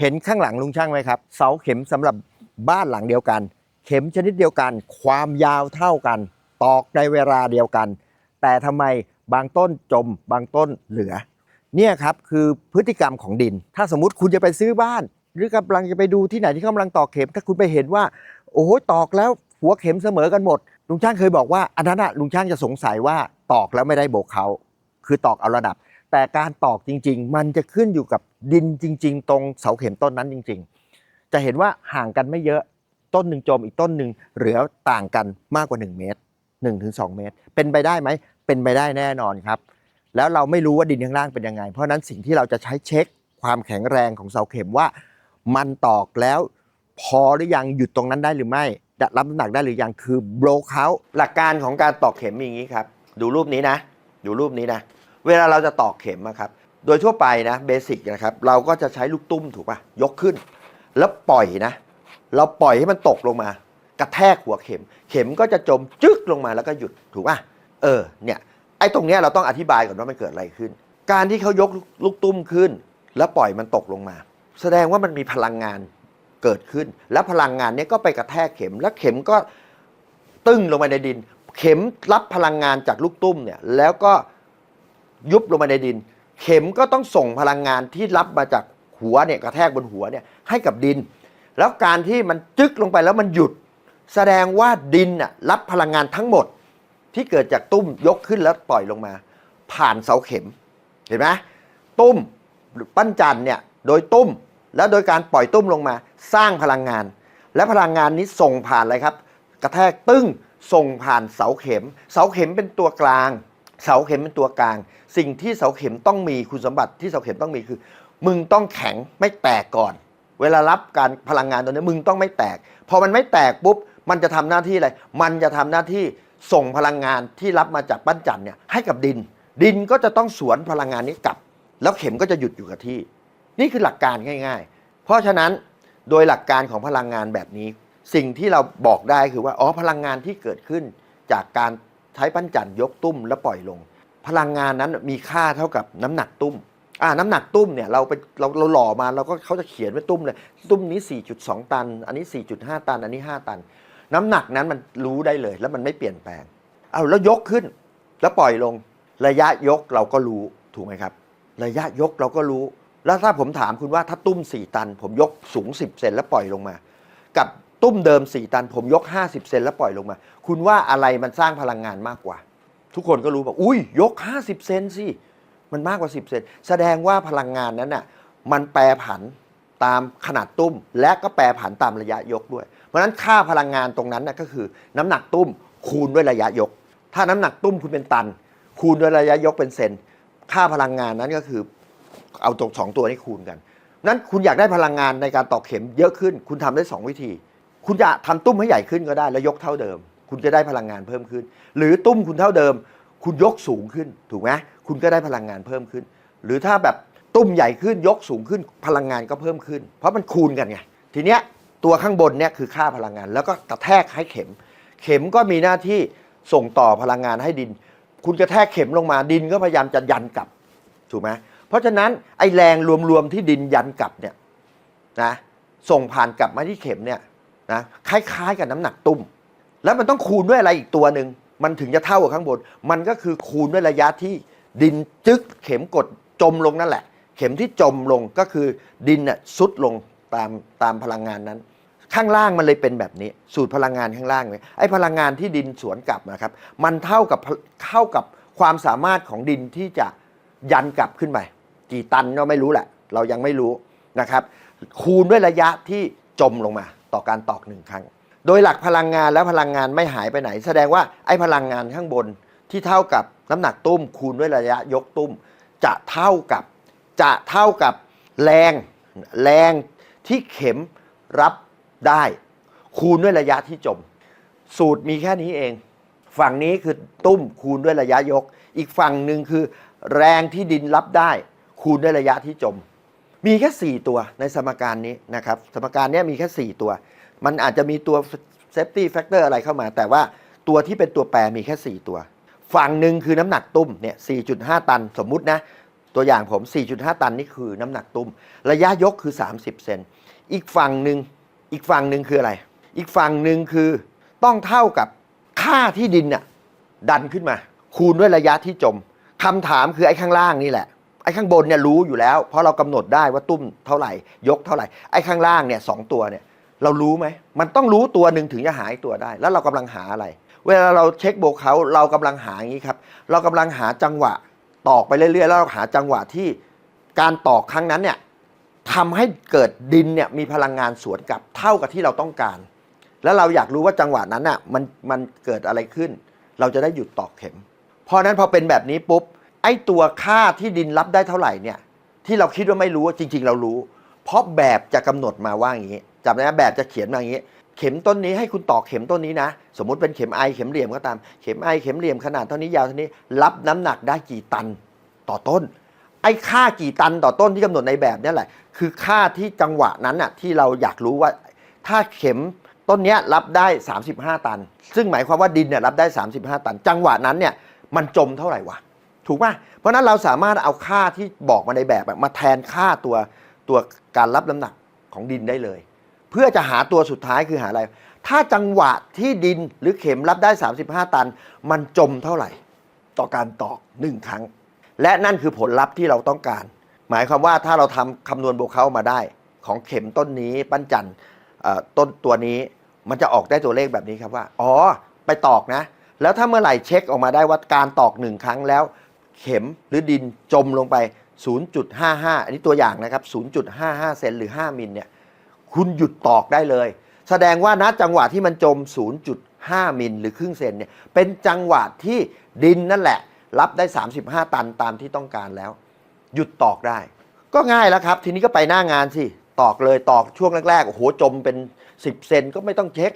เห็นข้างหลังลุงช่างไหมครับ เสาเข็มสำหรับบ้านหลังเดียวกัน เข็มชนิดเดียวกัน ความยาวเท่ากัน ตอกในเวลาเดียวกัน แต่ทำไมบางต้นจม บางต้นเหลือ เนี่ยครับคือพฤติกรรมของดิน ถ้าสมมติคุณจะไปซื้อบ้าน หรือกำลังจะไปดูที่ไหนที่เขากำลังตอกเข็ม ถ้าคุณไปเห็นว่า โอ้โหตอกแล้วหัวเข็มเสมอกันหมด ลุงช่างเคยบอกว่าอันนั้นอะลุงช่างจะสงสัยว่าตอกแล้วไม่ได้โบกเขาคือตอกเอาระดับ แต่การตอกจริง ๆ มันจะขึ้นอยู่กับดินจริง ๆ ตรงเสาเข็มต้นนั้นจริง ๆ จะเห็นว่าห่างกันไม่เยอะต้นหนึ่งจมอีกต้นหนึ่งเหลือต่างกันมากกว่า 1 เมตร 1-2ถึงเมตร เป็นไปได้ไหม เป็นไปได้แน่นอนครับ แล้วเราไม่รู้ว่าดินข้างล่างเป็นยังไง เพราะนั้นสิ่งที่เราจะใช้เช็คความแข็งแรงของเสาเข็มว่า มันตอกแล้วพอหรือยังหยุดตรงนั้นได้หรือไม่รับน้ำหนักได้หรือยังคือโบรกเขาหลักการของการตอกเข็มมีอย่างนี้ครับ ดูรูปนี้นะ ดูรูปนี้นะ เวลาเราจะตอกเข็มอะครับ โดยทั่วไปนะเบสิกนะครับ เราก็จะใช้ลูกตุ้มถูกป่ะ ยกขึ้น แล้วปล่อยนะ เราปล่อยให้มันตกลงมา กระแทกหัวเข็ม เข็มก็จะจมจึ๊กลงมาแล้วก็หยุดถูกป่ะ เออ เนี่ย ไอ้ตรงเนี้ยเราต้องอธิบายก่อนว่ามันเกิดอะไรขึ้น การที่เขายกลูกตุ้มขึ้น แล้วปล่อยมันตกลงมา แสดงว่ามันมีพลังงานเกิดขึ้น แล้วพลังงานเนี้ยก็ไปกระแทกเข็ม แล้วเข็มก็ตึ้งลงไปในดิน เข็มรับพลังงานจากลูกตุ้มเนี่ย แล้วก็ ยุบลงไปในดิน เข็มก็ต้องส่งพลังงานที่รับมาจากหัวเนี่ยกระแทกบนหัวเนี่ยให้กับดิน แล้วการที่มันจึ๊กลงไปแล้วมันหยุด แสดงว่าดินน่ะรับพลังงานทั้งหมด ที่เกิดจากตุ้มยกขึ้นแล้วปล่อยลงมา ผ่านเสาเข็มเห็นไหมตุ้มปั้นจันเนี่ยโดยตุ้มแล้วโดยการปล่อยตุ้มลงมา สร้างพลังงาน และพลังงานนี้ส่งผ่านอะไรครับ กระแทกตึ้งส่งผ่านเสาเข็ม เสาเข็มเป็นตัวกลาง เสาเข็มเป็นตัวกลาง สิ่งที่เสาเข็มต้องมีคุณสมบัติที่เสาเข็มต้องมีคือ มึงต้องแข็งไม่แตกก่อน เวลารับการพลังงานตัวนี้มึงต้องไม่แตก พอมันไม่แตกปุ๊บ มันจะทำหน้าที่อะไร มันจะทำหน้าที่ส่งพลังงานที่รับมาจากปั้นจันทร์เนี่ยให้กับดิน ดินก็จะต้องสวนพลังงานนี้กลับ แล้วเข็มก็จะหยุดอยู่กับที่ นี่คือหลักการง่าย ๆ เพราะฉะนั้นโดยหลักการของพลังงานแบบนี้ สิ่งที่เราบอกได้คือว่าอ๋อพลังงานที่เกิดขึ้นจากการ ใช้ปั้นจันทร์ยกตุ้มแล้วปล่อยลง พลังงานนั้นมีค่าเท่ากับน้ำหนักตุ้มอ่าน้ำหนักตุ้มเนี่ยเราไปเราเราหล่อมาเราก็เขาจะเขียนไว้ตุ้มเลยตุ้มนี้ 4.2 ตัน อันนี้ 4.5 ตัน อันนี้ 5 ตัน น้ำหนักนั้นมันรู้ได้เลย แล้วมันไม่เปลี่ยนแปลงเอาแล้วยกขึ้น แล้วปล่อยลง ระยะยกเราก็รู้ถูกไหมครับ ระยะยกเราก็รู้ แล้วถ้าผมถามคุณว่าถ้าตุ้ม 4 ตัน ผมยกสูง 10 เซนแล้วปล่อยลงมา กับ ตุ้มเดิม 4 ตัน ผมยก 50 เซนแล้วปล่อยลงมา คุณว่าอะไรมันสร้างพลังงานมากกว่า ทุกคนก็รู้บอกอุ้ยยก 50 เซนสิ มันมากกว่า 10 เซนแสดงว่าพลังงานนั้นน่ะมันแปรผันตามขนาดตุ้ม และก็แปรผันตามระยะยกด้วย เพราะฉะนั้นค่าพลังงานตรงนั้นน่ะก็คือ น้ำหนักตุ้มคูณด้วยระยะยก ถ้าน้ำหนักตุ้มคุณเป็นตัน คูณด้วยระยะยกเป็นเซนค่าพลังงานนั้นก็คือ เอาตรงสองตัวนี้คูณกันนั้นคุณอยากได้พลังงานในการตอกเข็มเยอะขึ้น คุณทำได้ 2 วิธี คุณจะทำตุ้มให้ใหญ่ขึ้นก็ได้ แล้วยกเท่าเดิม คุณจะได้พลังงานเพิ่มขึ้น หรือตุ้มคุณเท่าเดิม คุณยกสูงขึ้นถูกไหมคุณก็ได้พลังงานเพิ่มขึ้น หรือถ้าแบบตุ้มใหญ่ขึ้นยกสูงขึ้นพลังงานก็เพิ่มขึ้น เพราะมันคูณกันไงทีเนี้ยตัวข้างบนเนี่ยคือค่าพลังงาน แล้วก็กระแทกให้เข็ม เข็มก็มีหน้าที่ส่งต่อพลังงานให้ดิน คุณกระแทกเข็มลงมาดินก็พยายามจะยันกลับถูกไหมเพราะฉะนั้นไอแรงรวมๆที่ดินยันกลับเนี่ยนะส่งผ่านกลับมาที่เข็มเนี่ย นะคล้ายๆ กับน้ำหนักตุ้ม แล้วมันต้องคูณด้วยอะไรอีกตัวหนึ่งมันถึงจะเท่ากับข้างบน มันก็คือคูณด้วยระยะที่ดินจึ๊กเข็มกดจมลงนั่นแหละ เข็มที่จมลงก็คือดินน่ะซุดลงตามตามพลังงานนั้น ข้างล่างมันเลยเป็นแบบนี้สูตรพลังงานข้างล่างเนี่ยไอ้พลังงานที่ดินสวนกลับนะครับ มันเท่ากับเท่ากับความสามารถของดินที่จะยันกลับขึ้นไปกี่ตันก็ไม่รู้แหละ เรายังไม่รู้นะครับ คูณด้วยระยะที่จมลงมา ต่อการตอกหนึ่งครั้ง โดยหลักพลังงานแล้วพลังงานไม่หายไปไหน แสดงว่าไอ้พลังงานข้างบนที่เท่ากับน้ำหนักตุ้มคูณด้วยระยะยกตุ้ม จะเท่ากับจะเท่ากับแรงแรงที่เข็มรับได้ คูณด้วยระยะที่จม สูตรมีแค่นี้เอง ฝั่งนี้คือตุ้มคูณด้วยระยะยก อีกฝั่งหนึ่งคือ แรงที่ดินรับได้ คูณด้วยระยะที่จม มีแค่ 4 ตัวในสมการนี้นะครับ สมการนี้มีแค่ 4 ตัว มันอาจจะมีตัว safety factor อะไรเข้ามา แต่ว่าตัวที่เป็นตัวแปรมีแค่ 4 ตัว ฝั่งหนึ่งคือน้ำหนักตุ้มเนี่ย 4.5 ตันสมมุตินะ ตัวอย่างผม 4.5 ตันนี่คือน้ำหนักตุ้ม ระยะยกคือ 30 เซน อีกฝั่งหนึ่งอีกฝั่งหนึ่งคืออะไร อีกฝั่งหนึ่งคือต้องเท่ากับค่าที่ดินน่ะดันขึ้นมา คูณด้วยระยะที่จมคำถามคือไอ้ข้างล่างนี่แหละ อ้ข้างบนเนี่ยรู้อยู่แล้ว เพราะเรากำหนดได้ว่าตุ้มเท่าไหร่ ยกเท่าไหร่ ไอ้ข้างล่างเนี่ยสองตัวเนี่ยเรารู้ไหม มันต้องรู้ตัวหนึ่งถึงจะหาอีกตัวได้ แล้วเรากำลังหาอะไร เวลาเราเช็คโบเขาเรากำลังหาอย่างนี้ครับ เรากำลังหาจังหวะตอกไปเรื่อยๆ แล้วเราหาจังหวะที่การตอกครั้งนั้นเนี่ยทำให้เกิดดินเนี่ยมีพลังงานสวนกลับเท่ากับที่เราต้องการ แล้วเราอยากรู้ว่าจังหวะนั้นน่ะมันมันเกิดอะไรขึ้น เราจะได้หยุดตอกเข็ม เพราะนั้นพอเป็นแบบนี้ปุ๊บ ไอ้ตัวค่าที่ดินรับได้เท่าไหร่เนี่ยที่เราคิดว่าไม่รู้จริง ๆ เรารู้ เพราะแบบจะกำหนดมาว่าอย่างนี้จำได้ไหมแบบจะเขียนมาอย่างนี้ เข็มต้นนี้ให้คุณตอกเข็มต้นนี้นะ สมมุติเป็นเข็มไอเข็มเหลี่ยมก็ตามเข็มไอเข็มเหลี่ยมขนาดเท่านี้ยาวเท่านี้ รับน้ำหนักได้กี่ตันต่อต้น ไอ้ค่ากี่ตันต่อต้นที่กำหนดในแบบนี่แหละ คือค่าที่จังหวะนั้นน่ะที่เราอยากรู้ว่า ถ้าเข็มต้นนี้รับได้ 35 ตัน ซึ่งหมายความว่าดินเนี่ยรับได้ 35 ตัน จังหวะนั้นเนี่ยมันจมเท่าไหร่วะ ถูกป่ะเพราะนั้นเราสามารถเอาค่าที่บอกมาในแบบมาแทนค่าตัวตัวการรับน้ำหนักของดินได้เลย เพื่อจะหาตัวสุดท้ายคือหาอะไร ถ้าจังหวะที่ดินหรือเข็มรับได้ 35 ตัน มันจมเท่าไหร่ ต่อการตอกหนึ่งครั้ง และนั่นคือผลลัพธ์ที่เราต้องการ หมายความว่าถ้าเราทำคำนวณโบเข้ามาได้ ของเข็มต้นนี้ปั้นจันต้นตัวนี้มันจะออกได้ตัวเลขแบบนี้ครับว่า อ๋อ ไปตอกนะ แล้วถ้าเมื่อไหร่เช็คออกมาได้ว่าการตอกหนึ่งครั้งแล้ว เข็มหรือดินจมลงไป 0.55 อันนี้ตัวอย่างนะครับ 0.55 เซนหรือ 5 มิลเนี่ยคุณหยุดตอกได้เลย แสดงว่าณจังหวะที่มันจม 0.5 มิลหรือครึ่งเซนเนี่ยเป็นจังหวะที่ดินนั่นแหละ รับได้ 35 ตันตามที่ต้องการแล้ว หยุดตอกได้ ก็ง่ายแล้วครับ ทีนี้ก็ไปหน้างานสิ ตอกเลยตอกช่วงแรกๆโอ้โหจมเป็น 10 เซนก็ไม่ต้องเช็ค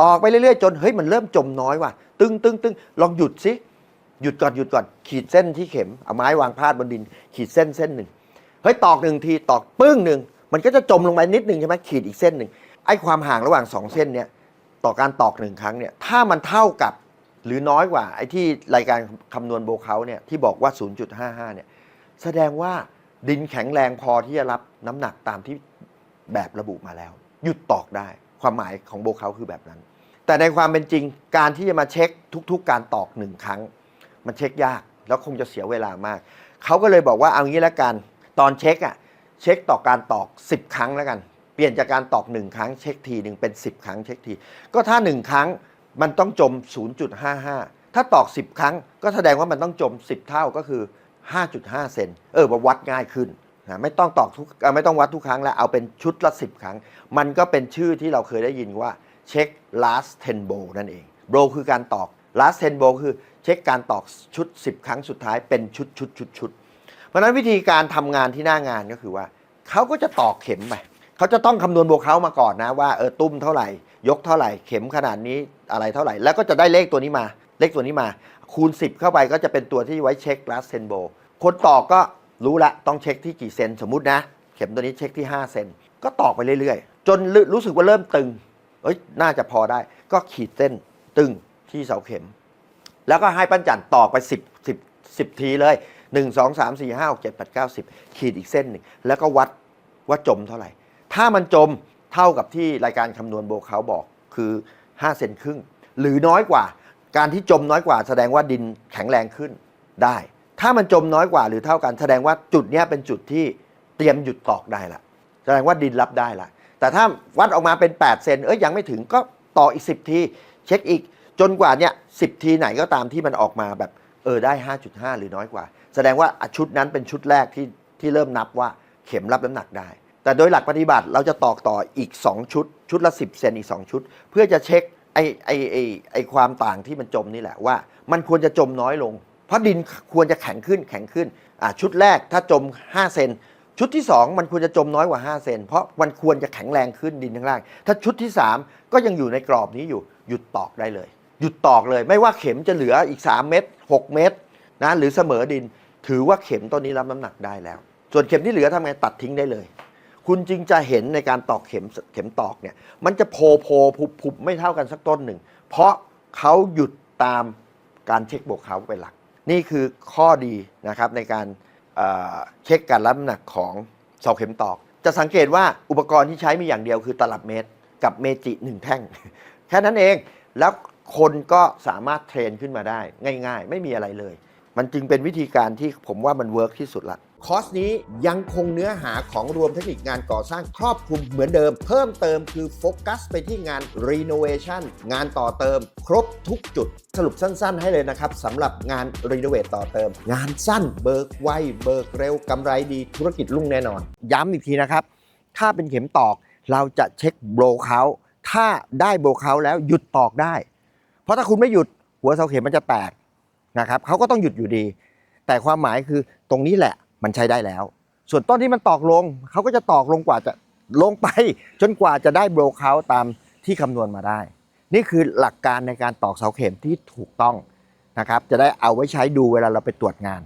ตอกไปเรื่อยๆจนเฮ้ยมันเริ่มจมน้อยว่ะ ตึงตึงตึงลองหยุดสิ หยุดก่อนหยุดก่อนขีดเส้นที่เข็มเอาไม้วางพาดบนดิน ขีดเส้นเส้นหนึ่งเฮ้ยตอกหนึ่งทีตอกปึ้งหนึ่งมันก็จะจมลงไปนิดหนึ่งใช่ไหมขีดอีกเส้นหนึ่งไอ้ความห่างระหว่างสองเส้นเนี่ยต่อการตอกหนึ่งครั้งเนี่ยถ้ามันเท่ากับหรือน้อยกว่าไอ้ที่รายการคำนวณโบเขาเนี่ยที่บอกว่า 0.55 เนี่ยแสดงว่าดินแข็งแรงพอที่จะรับน้ำหนักตามที่แบบระบุมาแล้ว หยุดตอกได้ ความหมายของโบเขาคือแบบนั้น แต่ในความเป็นจริงการที่จะมาเช็คทุก ๆ การตอกหนึ่งครั้ง มันเช็คยาก แล้วคงจะเสียเวลามาก เขาก็เลยบอกว่าเอางี้แล้วกัน ตอนเช็คอะเช็คต่อการตอก 10 ครั้งแล้วกัน เปลี่ยนจากการตอก 1 ครั้งเช็คทีหนึ่งเป็น 10 ครั้งเช็คที ก็ถ้า 1 ครั้งมันต้องจม 0.55 ถ้าตอก 10 ครั้ง ก็แสดงว่ามันต้องจม 10 เท่าก็คือ 5.5 เซนเออวัดง่ายขึ้นนะไม่ต้องตอกทุกไม่ต้องวัดทุกครั้งแล้วเอาเป็นชุดละ 10 ครั้ง มันก็เป็นชื่อที่เราเคยได้ยินว่าเช็ค last 10 bow นั่นเองโบคือการตอก last 10 bow คือเช็คการตอกชุด 10 ครั้งสุดท้ายเป็นชุดชุดชุดชุดเพราะนั้นวิธีการทำงานที่หน้างานก็คือว่า เขาก็จะตอกเข็มไปเขาจะต้องคำนวณบวกเขามาก่อนนะว่าเออตุ้มเท่าไหร่ ยกเท่าไหร่เข็มขนาดนี้อะไรเท่าไหร่ แล้วก็จะได้เลขตัวนี้มา เลขตัวนี้มา คูณ 10 เข้าไปก็จะเป็นตัวที่ไว้เช็ค last 10 bow คนตอกก็รู้ละต้องเช็คที่กี่เซนสมมตินะ เข็มตัวนี้เช็คที่ 5 เซนก็ตอกไปเรื่อยๆ จนรู้สึกว่าเริ่มตึงเอ้ยน่าจะพอได้ ก็ขีดเส้นตึง ที่เสาเข็ม แล้วก็ให้ปั้นจันตอกไป 10 10 10 ทีเลย 1 2 3 4 5 6 7 8 9 10 ขีดอีกเส้นหนึ่งแล้วก็วัดว่าจมเท่าไหร่ ถ้ามันจมเท่ากับที่รายการคำนวณโบเขาบอกคือ 5 เซนครึ่ง หรือน้อยกว่าการที่จมน้อยกว่า แสดงว่าดินแข็งแรงขึ้นได้ ถ้ามันจมน้อยกว่าหรือเท่ากันแสดงว่าจุดนี้เป็นจุดที่เตรียมหยุดตอกได้ละแสดงว่าดินรับได้ละแต่ถ้าวัดออกมาเป็น 8 เซนเอ้ยยังไม่ถึงก็ต่ออีก 10 ที เช็คอีก จนกว่าเนี่ยสิทีไหนก็ตามที่มันออกมาแบบเออได้ 5.5 หรือน้อยกว่า แสดงว่าชุดนั้นเป็นชุดแรกที่ที่เริ่มนับว่าเข็มรับน้ำหนักได้ แต่โดยหลักปฏิบัติเราจะตอกต่ออีก 2 ชุด ชุดละ 10 เซนอีก 2 ชุด เพื่อจะเช็คไอไอไอไอความต่างที่มันจมนี่แหละว่า มันควรจะจมน้อยลง เพราะดินควรจะแข็งขึ้นแข็งขึ้นอะชุดแรกถ้าจม 5 เซนชุดที่ 2 มันควรจะจมน้อยกว่า 5 เซนเพราะมันควรจะแข็งแรงขึ้นดินข้างล่าง ถ้าชุดที่ 3 ก็ยังอยู่ในกรอบนี้อยู่หยุดตอกได้เลย หยุดตอกเลย ไม่ว่าเข็มจะเหลืออีก 3 เม็ด6 เม็ดนะหรือเสมอดิน ถือว่าเข็มต้นนี้รับน้ำหนักได้แล้ว ส่วนเข็มที่เหลือทำไงตัดทิ้งได้เลย คุณจึงจะเห็นในการตอกเข็มเข็มตอกเนี่ยมันจะโพโพพุบพุบไม่เท่ากันสักต้นหนึ่ง เพราะเขาหยุดตามการเช็คบวกเขาเป็นหลัก นี่คือข้อดีนะครับในการเเช็คการรับน้ำหนักของเสาเข็มตอก จะสังเกตว่าอุปกรณ์ที่ใช้มีอย่างเดียวคือตลับเมตรกับเมจิหนึ่งแท่ง แค่นั้นเองแล้ว คนก็สามารถเทรนขึ้นมาได้ ง่าย ๆ ไม่มีอะไรเลย มันจึงเป็นวิธีการที่ผมว่ามันเวิร์กที่สุดละคอร์สนี้ยังคงเนื้อหาของรวมเทคนิคงานก่อสร้างครอบคลุมเหมือนเดิม เพิ่มเติมคือโฟกัสไปที่งาน renovation งานต่อเติม ครบทุกจุด สรุปสั้น ๆ ให้เลยนะครับสำหรับงาน renovate ต่อเติม งานสั้นเบิกไวเบิกเร็วกำไรดีธุรกิจรุ่งแน่นอน ย้ำอีกทีนะครับ ถ้าเป็นเข็มตอกเราจะเช็คโบรเขาถ้าได้โบรเขาแล้วหยุดตอกได้ เพราะถ้าคุณไม่หยุดหัวเสาเข็มมันจะแตกนะครับเขาก็ต้องหยุดอยู่ดี แต่ความหมายคือตรงนี้แหละมันใช้ได้แล้ว ส่วนต้นที่มันตอกลงเขาก็จะตอกลงกว่าจะลงไป จนกว่าจะได้โบรเขาตามที่คำนวณมาได้ นี่คือหลักการในการตอกเสาเข็มที่ถูกต้องนะครับจะได้เอาไว้ใช้ดูเวลาเราไปตรวจงาน